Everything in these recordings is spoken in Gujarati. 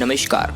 નમસ્કાર.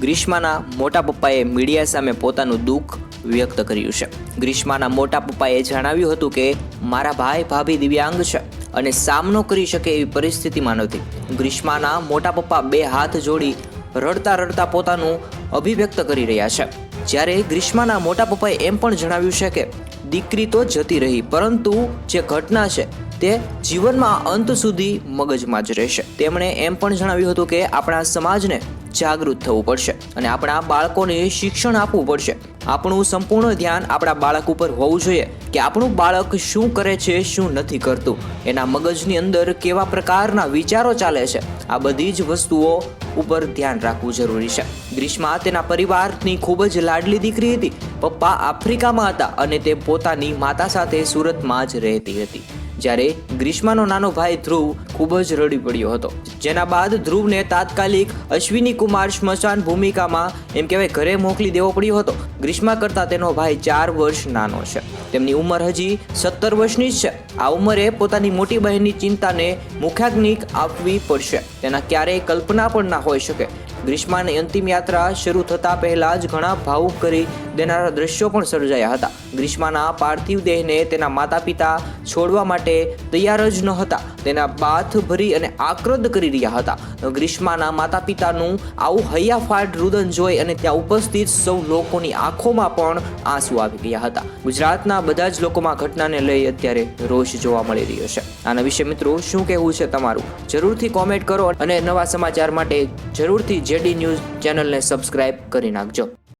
ગ્રીષ્માના મોટા પપ્પાએ મીડિયા સામે પોતાનું દુઃખ વ્યક્ત કર્યું છે. ગ્રીષ્માના મોટા પપ્પાએ જણાવ્યું હતું કે, મારા ભાઈ ભાભી દિવ્યાંગ છે અને સામનો કરી શકે એવી પરિસ્થિતિમાં નથી. ગ્રીષ્માના મોટા પપ્પા બે હાથ જોડી રડતા રડતા પોતાનું અભિવ્યક્ત કરી રહ્યા છે. જ્યારે ગ્રીષ્માના મોટા પપ્પાએ એમ પણ જણાવ્યું છે કે, દીકરી તો જતી રહી, પરંતુ જે ઘટના છે તે જીવનમાં અંત સુધી મગજમાં જ રહેશે. તેમણે એમ પણ જણાવ્યું હતું કે, આપણા સમાજને જાગૃત થવું પડશે અને આપણા બાળકોને શિક્ષણ આપવું પડશે. આપણું સંપૂર્ણ ધ્યાન આપણા બાળક ઉપર હોવું જોઈએ કે આપણું બાળક શું કરે છે, શું નથી કરતું. એના મગજની અંદર કેવા પ્રકારના વિચારો ચાલે છે, આ બધી જ વસ્તુઓ ઉપર ધ્યાન રાખવું જરૂરી છે. ગ્રીષ્મા તેના પરિવારની ખૂબ જ લાડલી દીકરી હતી. પપ્પા આફ્રિકામાં હતા અને તે પોતાની માતા સાથે સુરતમાં જ રહેતી હતી. જ્યારે ગ્રીષ્માનો નાનો ભાઈ ધ્રુવ ખૂબ જ રડી પડ્યો હતો. જેના બાદ ધ્રુવને તાત્કાલિક અશ્વિની કુમાર સ્મશાન ભૂમિકામાં એમ કહેવાય ઘરે મોકલી દેવો પડ્યો હતો. ગ્રીષ્મા કરતાં તેનો ભાઈ ચાર વર્ષ નાનો છે. તેમની ઉંમર હજી સત્તર વર્ષની જ છે. આ ઉંમરે પોતાની મોટી બહેનની ચિંતાને મુખાગ્નિક આપવી પડશે. તેના ક્યારેય કલ્પના પણ ના હોઈ શકે. ગ્રીષ્માની અંતિમ યાત્રા શરૂ થતાં પહેલા જ ઘણા ભાવુક કરી દેનારા દ્રશ્યો પણ સર્જાયા હતા. ગ્રીષ્માના પાર્થિવ દેહને તેના માતા પિતા છોડવા માટે તૈયાર જ ન હતા. તેના બાથ ભરી અને આક્રદ કરી રહ્યા હતા. ગ્રીષ્માના માતા પિતાનું આવું હૈયાફાટ રુદન જોઈ અને ત્યાં ઉપસ્થિત સૌ લોકોની આંખોમાં પણ આંસુ આવી ગયા હતા. ગુજરાતના બધા જ લોકોમાં ઘટનાને લઈ અત્યારે રોષ જોવા મળી રહ્યો છે. આના વિશે મિત્રો શું કહેવું છે તમારું? જરૂરથી કોમેન્ટ કરો અને નવા સમાચાર માટે જરૂરથી જેડી ન્યૂઝ ચેનલને સબસ્ક્રાઇબ કરી નાખજો.